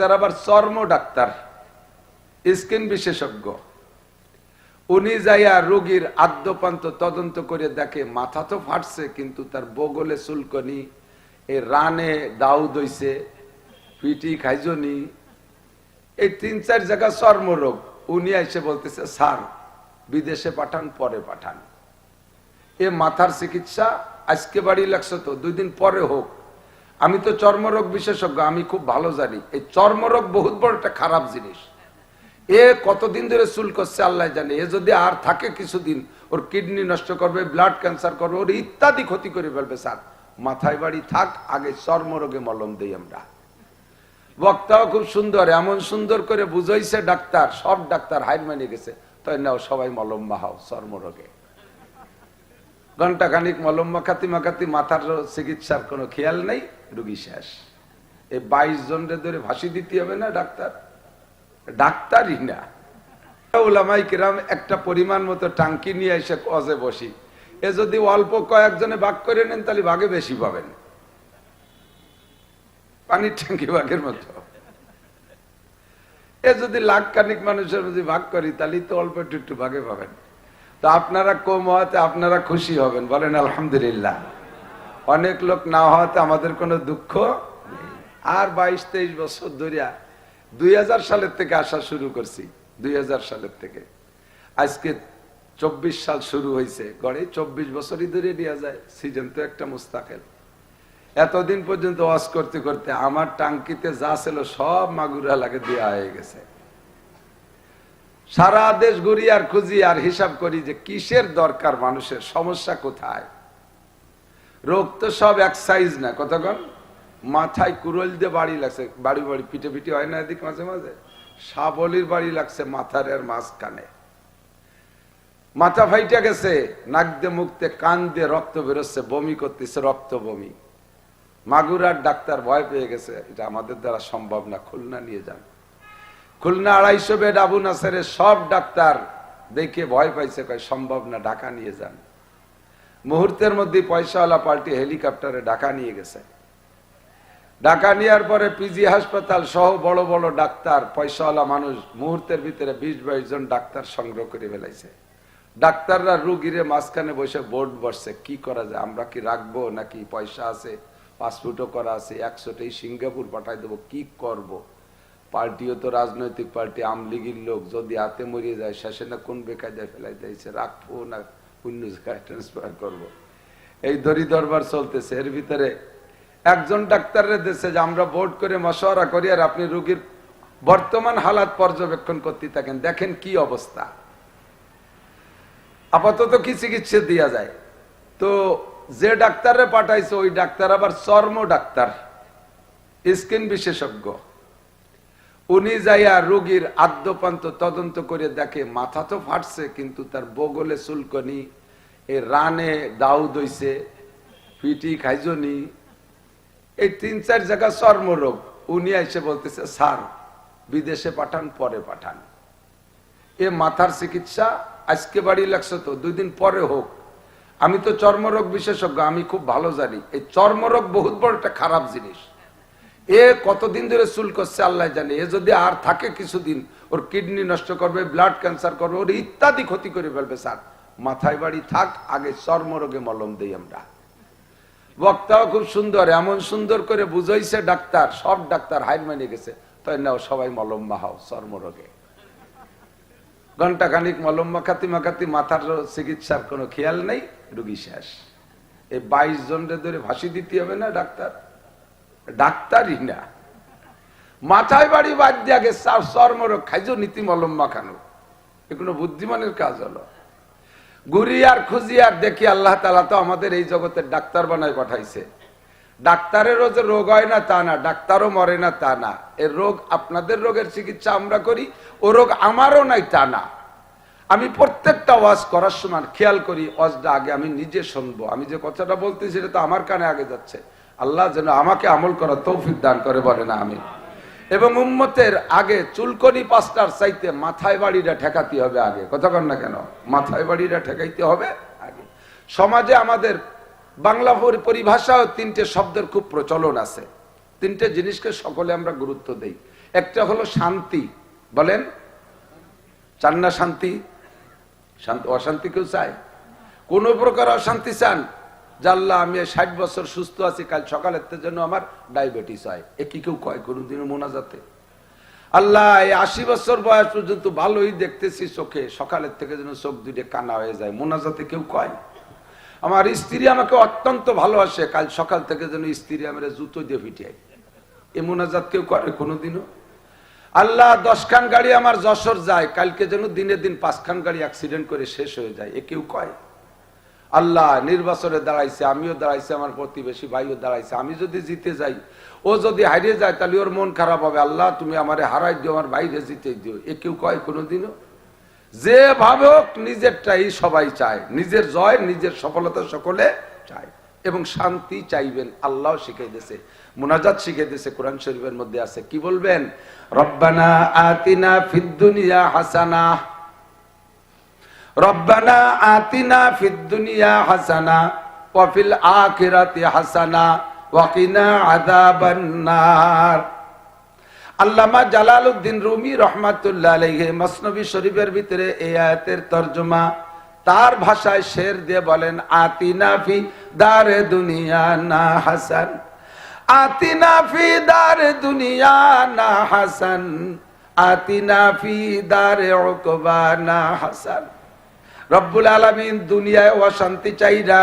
Doctor, আবার চর্ম doctor, skin বিশেষজ্ঞ। উনি যাইয়া রোগীর আদ্যপান্ত তদন্ত করে দেখে, মাথা তো ফাটছে, কিন্তু তার বগলে চুলকনি এই রানে দাউ দইছে পিটি খাইজনি, এই তিন চার জায়গা চর্মরোগ উনি এসে বলতেছে, স্যার, বিদেশে পাঠান, পরে পাঠান। এ মাথার চিকিৎসা আজকে বাড়ি লাগছে তো, দুই দিন পরে হোক। আমি তো চর্মরোগ বিশেষজ্ঞ, আমি খুব ভালো জানি। এই চর্মরোগ বহুত বড় একটা খারাপ জিনিস। এ কতদিন ধরে চুল করছে আল্লাহ জানে। এ যদি আর থাকে কিছুদিন, ওর কিডনি নষ্ট করবে ব্লাড ক্যান্সার করবে, ওর ইত্যাদি ক্ষতি করে ফেলবে স্যার। মাথায় বাড়ি থাক, আগে চর্মরোগে মলম দিই আমরা। বক্তাও খুব সুন্দর, এমন সুন্দর করে বুঝাইছে ডাক্তার, সব ডাক্তার মানে গেছে। তাই নাও সবাই মলম মাহাও চর্মরোগে। ঘণ্টা খানিক মলম মাখাতি মাখাতি মাথার চিকিৎসার কোনো খেয়াল নেই, রুগী শেষ। এই বাইশ জনরে ধরে ভাসি দিতে হবে না ডাক্তার? ডাক্তারই না। ওলামাই কিরাম একটা পরিমাণ মতো টাঙ্কি নিয়ে এসে কজে বসি। এ যদি অল্প কয়েকজনে ভাগ করে নেন, তাহলে ভাগে বেশি পাবেন। পানির ট্যাঙ্কি ভাগের মতো। এ যদি লাখ কানিক মানুষের যদি ভাগ করি, তাহলে তো অল্প একটু একটু ভাগে পাবেন। তো আপনারা কম হওয়াতে আপনারা খুশি হবেন। বলেন, আলহামদুলিল্লাহ। অনেক লোক না হওয়াতে আমাদের কোনো দুঃখ আর বাইশ, তেইশ বছর ধরিয়া দুই হাজার সালের থেকে আসা শুরু করছি, দুই হাজার সালের থেকে। আজকে চব্বিশ সাল শুরু হয়েছে গড়ে চব্বিশ বছরই ধরে নেওয়া যায়। সিজন তো একটা মুস্তাকেল। এতদিন পর্যন্ত ওয়াজ করতে করতে আমার টাঙ্কিতে যা ছিল সব মাগুরা লাগে দেওয়া হয়ে গেছে। সারা দেশ ঘুরি আর খুঁজি আর হিসাব করি যে কিসের দরকার মানুষের, সমস্যা কোথায়? রোগ তো সব এক সাইজ না কতক্ষণ মাথায় কুরল দিয়ে বাড়ি লাগছে, বাড়ি বাড়ি পিঠে পিঠে হয় না এদিক মাঝে মাঝে? সাবলির বাড়ি লাগছে মাথার এর মাঝখানে। মাথা ফাইটা গেছে, নাক দিয়ে মুখতে কান দিয়ে রক্ত বেরোচ্ছে, বমি করতেছে, রক্ত বমি। মাগুরার ডাক্তার ভয় পেয়ে গেছে, এটা আমাদের দ্বারা সম্ভব না, খুলনা নিয়ে যান। খুলনা আড়াইশো বেড আবু নাসেরের সব ডাক্তার দেখে ভয় পাইছে, কয়, সম্ভব না, ঢাকা নিয়ে যান। মুহূর্তের মধ্যে পয়সাওয়ালা পাল্টি হেলিকপ্টারে ঢাকা নিয়ে গেছে। ঢাকা নেওয়ার পরে পিজি হাসপাতাল সহ বড় বড় ডাক্তার, পয়সাওয়ালা মানুষ মুহূর্তের ভিতরে বিশ বাইশ জন ডাক্তার সংগ্রহ করে ফেলাইছে। ডাক্তাররা রুগীরে মাঝখানে বসে বোর্ড বসছে, কি করা যায়, আমরা কি রাখব নাকি পয়সা আছে, পাসপোর্টও করা আছে একশোটাই সিঙ্গাপুর পাঠাই দেবো, কি করব। পার্টিও তো রাজনৈতিক পার্টি আমলিগির লোক, যদি হাতে মরিয়ে যায়, শেষে না কোন বেকায়দায় ফেলাই দিয়েছে রাখব না অন্য জায়গায় ট্রান্সফার করব। এই দড়ি দরবার চলতেছে। এর ভিতরে একজন ডাক্তারের দেশে যে আমরা বোর্ড করে মশওয়ারা করি আর আপনি রুগীর বর্তমান হালাত পর্যবেক্ষণ করতে থাকেন, দেখেন কি অবস্থা। আপাতত কি চিকিৎসা দেওয়া যায়? তো যে ডাক্তারে পাঠাইছে, ওই ডাক্তার আবার চর্ম ডাক্তার স্কিন বিশেষজ্ঞ। উনি যাইয়া রোগীর আদ্যপান্ত তদন্ত করে দেখে, মাথা তো ফাটছে, কিন্তু তার বগলে চুলকনি, এ রানে দাউ দইছে পিটি খাইজনি। এই তিন চার জায়গা চর্মরোগ। উনি এসে বলতেছে, স্যার, বিদেশে পাঠান, পরে পাঠান। এ মাথার চিকিৎসা আজকে বাড়ি লাগছে তো, দুই দিন পরে হোক। আমি তো চর্মরোগ বিশেষজ্ঞ, আমি খুব ভালো জানি। এই চর্মরোগ বহুত বড় একটা খারাপ জিনিস। এ কতদিন ধরে চুল করছে, আল্লাহ জানে। এ যদি আর থাকে কিছুদিন, ওর কিডনি নষ্ট করবে ব্লাড ক্যান্সার করবে, ওর ইত্যাদি ক্ষতি করে ফেলবে, স্যার। মাথায় বাড়ি থাক, আগে চর্মরোগে মলম দেই আমরা। বক্তাও খুব সুন্দর, এমন সুন্দর করে বুঝাইছে ডাক্তার, সব ডাক্তার হাইর মানে গেছে। তাই নাও, সবাই মলম মাহাও চর্মরোগে। ঘণ্টা খানিক মলম মাখাতি মাখাতি মাথার চিকিৎসার কোনো খেয়াল নেই, রুগী শেষ। এই বাইশ জনরে ধরে ভাসি দিতে হবে না ডাক্তার? ডাক্তারই না। মাথায় বাড়ি বাদ দিয়া গেছে আর চর্মরোগ খাইজো নীতি মলম মাখানো এগুলো বুদ্ধিমানের কাজ হলো। ঘুরি আর খুঁজি আর দেখি আল্লাহ তালা তো আমাদের এই জগতের ডাক্তার বানায় পাঠাইছে। ডাক্তারেরও যে রোগ হয় না তা না, ডাক্তারও মরে না তা না। এর রোগ আপনাদের রোগের চিকিৎসা আমরা করি, ও রোগ আমারও নাই তা না। আমি প্রত্যেকটা ওয়াজ করার সময় খেয়াল করি, ওয়াজটা আগে আমি নিজে শুনব। আমি যে কথাটা বলতেছি, সেটা তো আমার কানে আগে যাচ্ছে। আল্লাহ যেন আমাকে আমল করার তৌফিক দান করে বলে না আমি এবং উম্মতের আগে চুলকনি পাঁচটার চাইতে মাথায় বাড়িটা ঠেকাতে হবে আগে। কথা কন না কেন? মাথায় বাড়িটা ঠেকাইতে হবে আগে। সমাজে আমাদের বাংলা পরি- পরিভাষাও তিনটে শব্দের খুব প্রচলন আছে। তিনটে জিনিসকে সকলে আমরা গুরুত্ব দেই। একটা হলো শান্তি। বলেন, চান না শান্তি? শান্তি, অশান্তি কেউ চায়? কোন প্রকার অশান্তি চান? জাল্লা, আমি ষাট বছর সুস্থ আছি, কাল সকালের যেন আমার ডায়াবেটিস হয়। এ কি কেউ কয় কোনোদিনও মোনাজাতে? আল্লাহ, এই আশি বছর বয়স পর্যন্ত ভালোই দেখতেছি চোখে, সকালের থেকে যেন চোখ দুটে কানা হয়ে যায়। মোনাজাতে কেউ কয়? আমার স্ত্রী আমাকে অত্যন্ত ভালোবাসে, কাল সকাল থেকে যেন স্ত্রী আমার জুতো দিয়ে ফিটিয়ে এ মোনাজাত কেউ করে কোনোদিনও? আল্লাহ, দশখান গাড়ি আমার যশোর যায়, কালকে যেন দিনে দিন পাঁচখান গাড়ি অ্যাক্সিডেন্ট করে শেষ হয়ে যায়। এ কেউ কয়? আল্লাহ নির্বাচনে দাঁড়াইছে, আমিও দাঁড়াইছে, আমার প্রতিবেশী ভাইও দাঁড়াইছে। আমি যদি জিতে যাই, ও যদি হারিয়ে যায়, তাহলে ওর মন খারাপ হবে। আল্লাহ, তুমি আমারে হারাই দিও, আমার বাইরে জিতে দিও। এ কেউ কয় কোনোদিনও? যে ভাবে হোক, নিজেরটাই সবাই চায়। নিজের জয়, নিজের সফলতা সকলে চায়। এবং শান্তি চাইবেন, আল্লাহ শিখাই দিয়েছে মুনাজাত শিখাই দিয়েছে কোরআন শরীফের মধ্যে আছে। কি বলবেন? রব্বানা আতিনা ফিদ্দুনিয়া হাসানা। রব্বানা আতিনা ফিদ্দুনিয়া হাসানা ওয়াফিল আখিরাতি হাসানা ওয়াকিনা আযাবান নার আল্লামা জালালউদ্দিন রুমি রহমাতুল্লাহ আলাইহি মসনবী শরীফের ভিতরে এই আয়াতের তর্জমা তার ভাষায় শের দিয়ে বলেন, আতিনা ফি দারে দুনিয়া না হাসান। আতিনা ফি দারে দুনিয়া না হাসান। আতিনা ফি দারে উকবা না হাসান। রব্বুল আলমিন দুনিয়ায় অশান্তি চাই না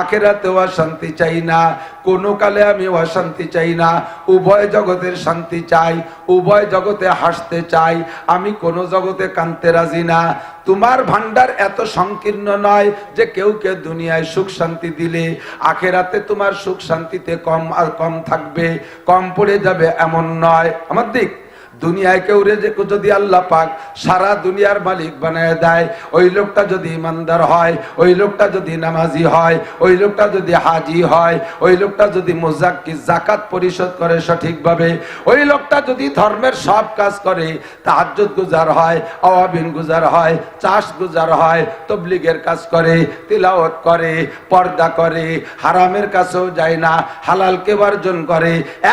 আখেরাতে অশান্তি চাই না, কোনো কালে আমি অশান্তি চাই না, উভয় জগতের শান্তি চাই, উভয় জগতে হাসতে চাই, আমি কোনো জগতে কানতে রাজি না। তোমার ভান্ডার এত সংকীর্ণ নয় যে কেউ কেউ দুনিয়ায় সুখ শান্তি দিলে, আখেরাতে তোমার সুখ শান্তিতে কম আর কম থাকবে, কম পড়ে যাবে এমন নয়। আমার দিক দুনিয়ায় কেউ রেজে যদি আল্লাহ পাক সারা দুনিয়ার মালিক বানায় দেয়, ওই লোকটা যদি ইমানদার হয়, ওই লোকটা যদি নামাজি হয়, ওই লোকটা যদি হাজি হয়, ওই লোকটা যদি মোজাক্কি জাকাত পরিশোধ করে সঠিকভাবে, ওই লোকটা যদি ধর্মের সব কাজ করে, তাহাজ্জুদ গুজার হয়, আওয়াবিন গুজার হয়, চাষ গুজার হয়, তবলিগের কাজ করে, তিলাওয়াত করে, পর্দা করে, হারামের কাছেও যায় না হালালকে বর্জন করে,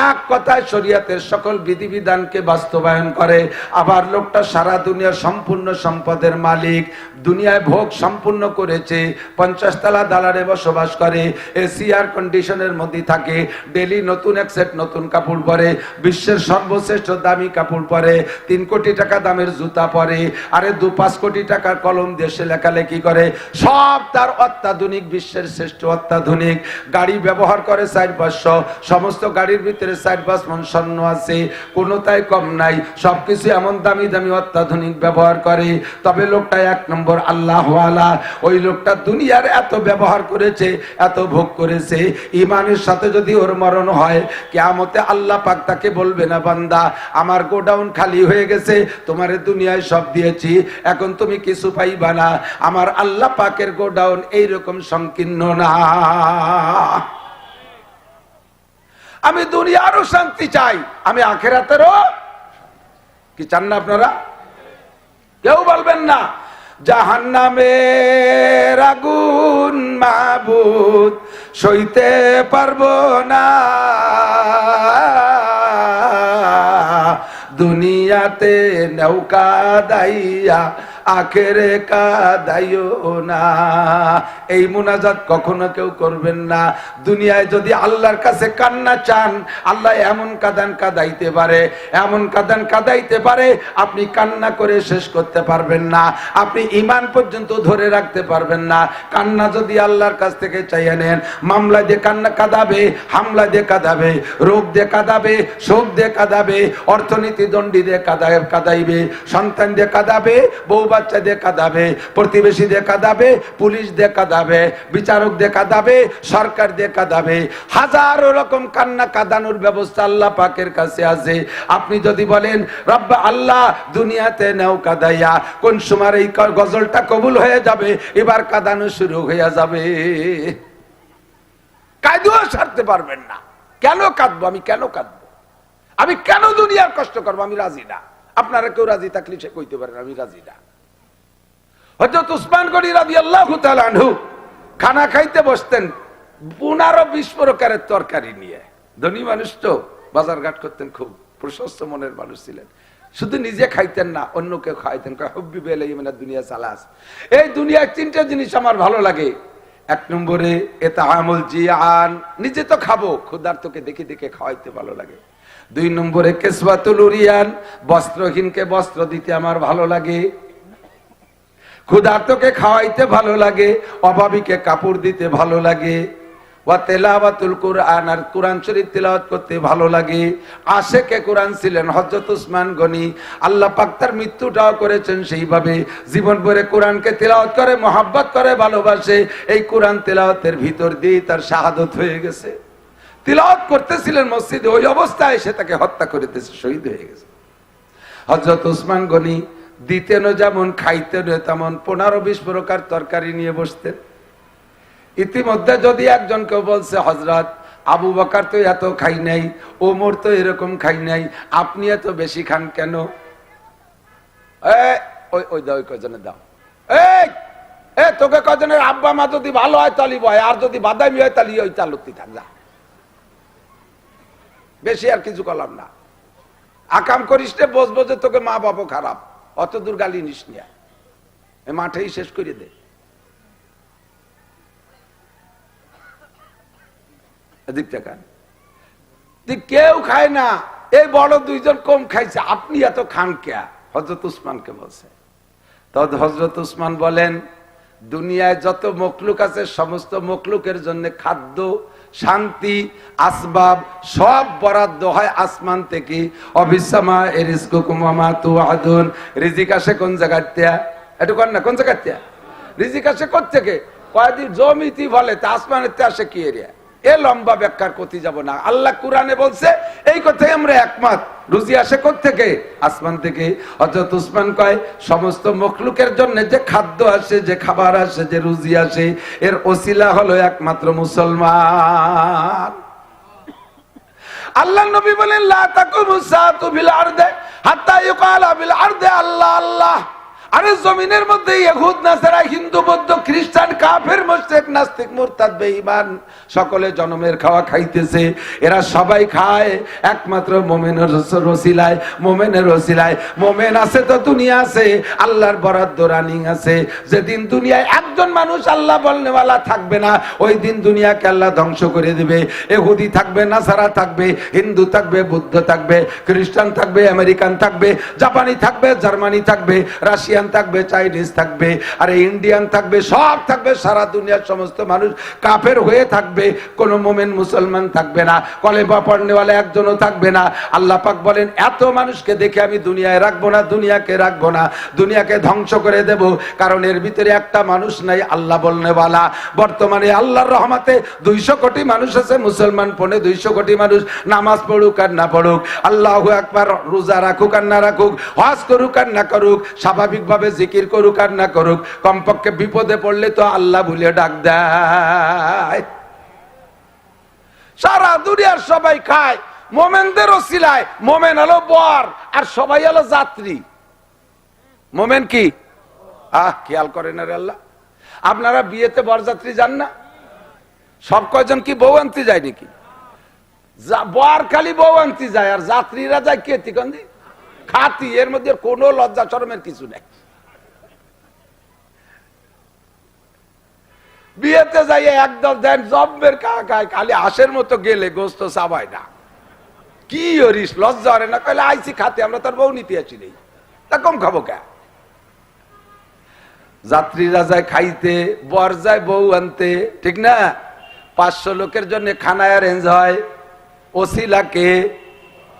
এক কথায় শরীয়তের সকল বিধিবিধানকে বাস্তবায়ন করে আবার লোকটা সারা দুনিয়া সম্পূর্ণ সম্পদের মালিক। দুনিয়ায় ভোগ সম্পূর্ণ করেছে, পঞ্চাশ তালা দালারে বসবাস করে এসি এয়ার কন্ডিশনের মধ্যে থাকে ডেলি নতুন এক সেট নতুন কাপড় পরে, বিশ্বের সর্বশ্রেষ্ঠ দামি কাপড় পরে, তিন কোটি টাকা দামের জুতা পরে, আরে দু পাঁচ কোটি টাকার কলম দেশে লেখালেখি করে, সব তার অত্যাধুনিক, বিশ্বের শ্রেষ্ঠ অত্যাধুনিক, গাড়ি ব্যবহার করে চার পাঁচশো, সমস্ত গাড়ির ভিতরে চার পাঁচ মন স্বর্ণ আছে কোনো তাই কম নাই, সবকিছু এমন দামি দামি অত্যাধুনিক ব্যবহার করে, তবে লোকটা এক নম্বর আল্লাহ ওই লোকটা দুনিয়ার এত ব্যবহার করেছে, এত ভোগ করেছে। ইমানের সাথে যদি ওর মরণ হয়, কেয়ামতে আল্লাহ পাক তাকে বলবে, না বান্দা, আমার গোডাউন খালি হয়ে গেছে, তোমার দুনিয়ায় সব দিয়েছি, এখন তুমি কিছু পাইবা না। আমার আল্লাহ পাকের গোডাউন এইরকম সংকীর্ণ না। আমি দুনিয়ারও শান্তি চাই, আমি আখেরাতেরও। কি চান না আপনারা? কেউ বলবেন না। জাহান্নামের আগুন মাবুদ সইতে পারব না। দুনিয়াতে নৌকা দাইয়া আখেরে কাদাইও না। এই মুনাজাত কখনো কেউ করবেন না। দুনিয়ায় যদি আল্লাহর কাছে কান্না চান, আল্লাহ এমন কাদান কাদাইতে পারে, এমন কাদান কাদাইতে পারে, আপনি কান্না করে শেষ করতে পারবেন না। আপনি ইমান পর্যন্ত ধরে রাখতে পারবেন না। কান্না যদি আল্লাহর কাছ থেকে চাইয়ে নেন মামলা দিয়ে কান্না কাঁদাবে হামলা দিয়ে কাঁদাবে, রোগ দিয়ে কাঁদাবে, শোক দিয়ে কাঁদাবে, অর্থনীতি দণ্ডি দিয়ে কাঁদায় কাঁদাইবে, সন্তান দিয়ে কাঁদাবে, বউ বাচ্চা দিয়ে কাঁদাবে প্রতিবেশী দিয়ে কাঁদাবে, পুলিশ দিয়ে কাঁদাবে বিচারক দিয়ে কাঁদাবে, সরকার দিয়ে কাঁদাবে। হাজারো রকম কান্না কাঁদানোর ব্যবস্থা আল্লাহ পাকের কাছে আছে। আপনি যদি বলেন, রব্বা আল্লাহ, দুনিয়াতে নেও কাদাইয়া, কোন সময় এই গজলটা কবুল হয়ে যাবে, এবার কাঁদানো শুরু হয়ে যাবে। কাঁদুও সারতে পারবেন না। কেন কাঁদবো? আমি কেন কাঁদবো? আমি কেন দুনিয়ার কষ্ট করব? আমি রাজি না। আপনারা কেউ রাজি থাকলে সে কইতে পারেন, আমি রাজি না। হজরত উসমান গনি রাজি আল্লাহ আনহু খানা খাইতে বসতেন পনেরো বিশ তরকারি নিয়ে। ধনী মানুষ তো বাজার ঘাট করতেন খুব, প্রশস্ত মনের মানুষ ছিলেন। শুধু নিজে খাইতেন না অন্যকে খাইতেন। হব্বি বেলে মানে দুনিয়া চালাস এই দুনিয়ার তিনটা জিনিস আমার ভালো লাগে। এক নম্বরে এটা আমল জিয়ান। নিজে তো খাব, ক্ষুধার্তকে দেখে দেখে খাওয়াইতে ভালো লাগে। দুই নম্বরে কেসবাতুল উরিয়ান। বস্ত্রহীনকে বস্ত্র দিতে আমার ভালো লাগে। ক্ষুধার্তকে খাওয়াইতে ভালো লাগে, অভাবীকে কাপড় দিতে ভালো লাগে। ওয়া তেলাওয়াতুল কুরআন, আর কোরআন শরীফ তেলাওয়াত করতে ভালো লাগে। আশেকে কোরআন ছিলেন হযরত উসমান গনি। আল্লাহ পাক তার মৃত্যুটাও করেছেন সেইভাবে। জীবন ভরে কোরআনকে তেলাওয়াত করে, মোহাব্বত করে, ভালোবাসে। এই কোরআন তেলাওয়াতের ভিতর দিয়ে তার শাহাদত হয়ে গেছে। তিলাওয়াত করতেছিলেন মসজিদে, ওই অবস্থায় সে তাকে হত্যা করিতেছে, শহীদ হয়ে গেছে। হজরত উসমান গনি দিতেনও যেমন, খাইতেনও তেমন, পনেরো বিশ প্রকার তরকারি নিয়ে বসতেন। ইতিমধ্যে যদি একজন কেউ বলছে হজরত আবু বকার তো এত খাই নাই, ওমর তো এরকম খাই নাই, আপনি এত বেশি খান কেন? ওই দাও ওই কজনে দাও। এ, তোকে কজনের আব্বা, মা যদি ভালো হয় তালি বয়, আর যদি বাদামি হয় তালি, ওই চালুতি থাক, যা। বেশি আর কিছু করলাম না। আকাম করিস রে বস বসে তোকে মা বাবা খারাপ। অত দূর গালি নিস নিয়া মাঠেই শেষ করে দে। কেউ খায় না, এই বড় দুইজন কম খাইছে, আপনি এত খান কেয়া হজরত উসমানকে বলছে। তদ হজরত উসমান বলেন, দুনিয়ায় যত মকলুক আছে, সমস্ত মখলুকের জন্য খাদ্য শান্তি, আসবাব সব বরাদ্দ হয় আসমান থেকে। অবিসামা এরিসকুকুমামা তু আদুন রিজিক আসে কোন জায়গাতে একটু কর না, কোন জায়গাতে রিজিক আসে কোথেকে কয়দিন জমিতি বলে তা আসমানের আসে কি এরিয়া এ লম্বা ব্যাখ্যার কথি যাব না। আল্লাহ কোরআনে বলছে, এই কথাই আমরা একমত। রুজি আসে থেকে আসমান থেকে। অযথ উসমান কয়, সমস্ত মখলুকের জন্য যে খাদ্য আসে, যে খাবার আসে, যে রুজি আসে, এর ওসিলা হলো একমাত্র মুসলমান। আল্লাহ নবী বলেন, লা তাকুমু সাতু বিল আরদে হাত্তা ইউকালা বিল আরদে আল্লাহ আল্লাহ। আরে জমিনের মধ্যে ইহুদ, নাসারা, হিন্দু, বৌদ্ধ, খ্রিস্টান, কাফের, মুশরিক নাস্তিক মুরতাদ, বেঈমান, সকলে জনমের খাওয়া খাইতেছে। এরা সবাই খায়, একমাত্র মোমেনের রসিলায় মোমেনের রসিলায়। মোমেন আছে তো দুনিয়া আছে, আল্লাহর বরাদ্দ রানিং আছে। যেদিন দুনিয়ায় একজন মানুষ আল্লাহ বলনেওয়ালা থাকবে না, ওই দিন দুনিয়াকে আল্লাহ ধ্বংস করে দিবে। এহুদি থাকবে, নাসারা থাকবে, হিন্দু থাকবে, বুদ্ধ থাকবে, খ্রিস্টান থাকবে, আমেরিকান থাকবে, জাপানি থাকবে, জার্মানি থাকবে, রাশিয়ান থাকবে, চাইনিজ থাকবে, আর ইন্ডিয়ান থাকবে, সব থাকবে, সারা দুনিয়ার সমস্ত মানুষ কাফের হয়ে থাকবে, কোনো মোমেন মুসলমান থাকবে না কলেবা পড়নেওয়ালা একজনও থাকবে না। আল্লাহ পাক বলেন, এত মানুষকে দেখে আমি দুনিয়ায় রাখব না, দুনিয়াকে রাখব না, দুনিয়াকে ধ্বংস করে দেব, কারণ এর ভিতরে একটা মানুষ নাই আল্লাহ বলনেওয়ালা। বর্তমানে আল্লাহর রহমাতে দুইশো কোটি মানুষ আছে, মুসলমান পনে দুইশো কোটি মানুষ, নামাজ পড়ুক আর না পড়ুক। আল্লাহ একবার রোজা রাখুক আর না রাখুক, হজ করুক আর না করুক, স্বাভাবিকভাবে জিকির করুক আর না করুক, কমপক্ষে বিপদে পড়লে তো আল্লাহ ভুলে ডাক দেয়। সারা দুনিয়ার সবাই খায়, মোমেনদেরও সিলায় মোমেন হলো বর আর সবাই হলো যাত্রী। মোমেন কি? আহ, খেয়াল করেন আর আল্লাহ। আপনারা বিয়েতে বরযাত্রী যান না? সব কয়জন কি বউ আনতে যায় নাকি? বর খালি বউ আনতে যায়, আর যাত্রীরা যায় কে? তিকন্দি? খাতি, এর মধ্যে কোনো লজ্জা শরমের কিছু নেই। বিয়েতে যাই একদম দেন, জব্বের কাকায় খালি হাঁসের মতো গেলে গোস্ত চাবায় না। কি হরিস লজ্জা হরে না? কইলে আইসি খাতে, আমরা তার বউ নিতে আছি নেই। তা কম খাব কে? যাত্রীরা যায় খাইতে, বর যায় বউ আনতে, ঠিক না? পাঁচশো লোকের জন্য খানা অ্যারেঞ্জ হয়। ওসিলাকে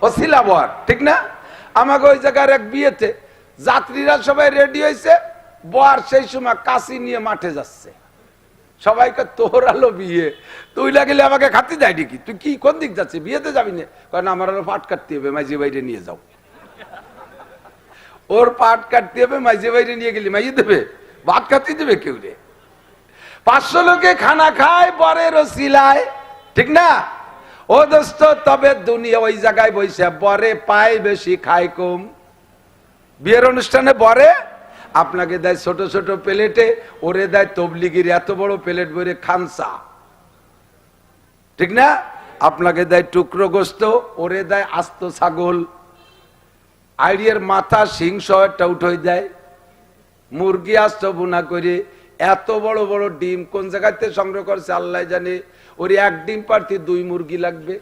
ওসিলা বর, ঠিক না? আমাকে ওই জায়গার এক বিয়েতে যাত্রীরা সবাই রেডি হয়েছে বর সেই সময় কাশি নিয়ে মাঠে যাচ্ছে। সবাইকে তোর আলো বিয়ে। তুই লাগলে আমাকে খাতি দেয় নাকি? তুই কি কোন দিক যাচ্ছে? বিয়েতে যাবি না? কারণ আমার আরও পাট কাটতে হবে মাঝি বাইরে নিয়ে যাও। ওর পাট কাটতে হবে মাঝি বাইরে নিয়ে গেলি মাইয়ে দেবে? ভাত কাটতে দেবে কেউ রে? পাঁচশো লোকে খানা খায়, বরের সিলায় ঠিক না? ও দোস্ত, তবে দুনিয়া ওই জায়গায় বসে বরে পায় বেশি খায় কম। বিয়ের অনুষ্ঠানে বরে আপনাকে দেয় ছোট ছোট প্লেটে, ওরে দেয় তবলিগির এত বড় প্লেট ভরে খানসা। ঠিক না? আপনাকে দেয় টুকরো গোস্ত, ওরে দেয় আস্ত ছাগল। আইডিয়ার মাথা সিং শহরটা উঠে দেয়। মুরগি আস্ত বোনা করে এত বড় বড় ডিম কোন জায়গাতে সংগ্রহ করছে আল্লাহ জানে। ওর এক ডিম পারতে দুই মুরগি লাগবে।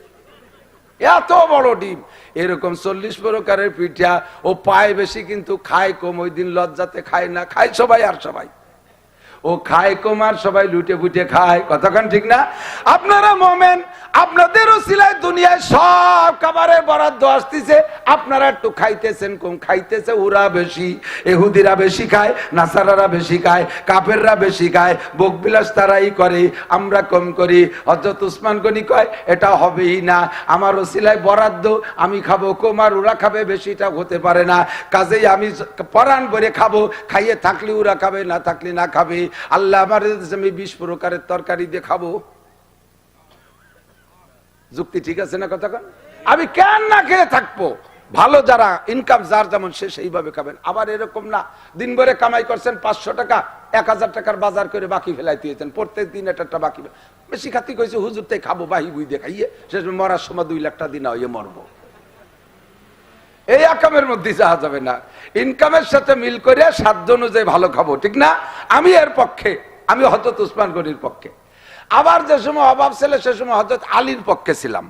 এত বড় ডিম। এরকম চল্লিশ প্রকারের পিঠা, ও পায় বেশি কিন্তু খায় কম, ওই দিন লজ্জাতে খায় না, খায় সবাই আর সবাই। ও খায় কম আর সবাই লুটে ফুটে খায় কতক্ষণ ঠিক না? আপনারা মোমেন সিলাই দুনিয়ায় সব খাবারের বরাদ্দ আসতেছে। আপনারা একটু খাইতেছেন, কম খাইতেছে, ওরা বেশি। এহুদিরা বেশি খায়, নাসারারা বেশি খায় কাপেররা বেশি খায়, বকবিলাস তারাই করে, আমরা কম করি। হজরত উসমান গনি কয়, এটা হবেই না আমার ওসিলায় বরাদ্দ, আমি খাব কম আর ওরা খাবে বেশিটা হতে পারে না। কাজেই আমি পরাণ করে খাব, খাইয়ে থাকলে ওরা খাবে, না থাকলে না খাবে। আল্লাহ আমার আমি বিশ প্রকারের তরকারি দিয়ে খাব। যুক্তি ঠিক আছে না কথা আমি কেন না খেয়ে থাকব? ভালো যারা ইনকাম যার যেমন সে সেইভাবে খাবেন। আবার এরকম না দিন ভরে কামাই করছেন পাঁচশো টাকা, এক হাজার টাকার বাজার করে বাকি ফেলাই দিয়েছেন। প্রত্যেক দিন একটা বাকি বেশি খাতি কইছে, হুজুর, তাই খাব, বাহি বুই দিয়ে খাইয়ে শেষ মরার সময় দুই লাখ টাকা দিন হইয়ে মরবো। এই আকামের মধ্যে যাওয়া যাবে না। ইনকামের সাথে মিল করে সাধ্য অনুযায়ী ভালো খাব, ঠিক না? আমি এর পক্ষে, আমি হজরত উসমান গনির পক্ষে। আবার যে সময় অভাব ছিল সে সময় হজরত আলীর পক্ষে ছিলাম।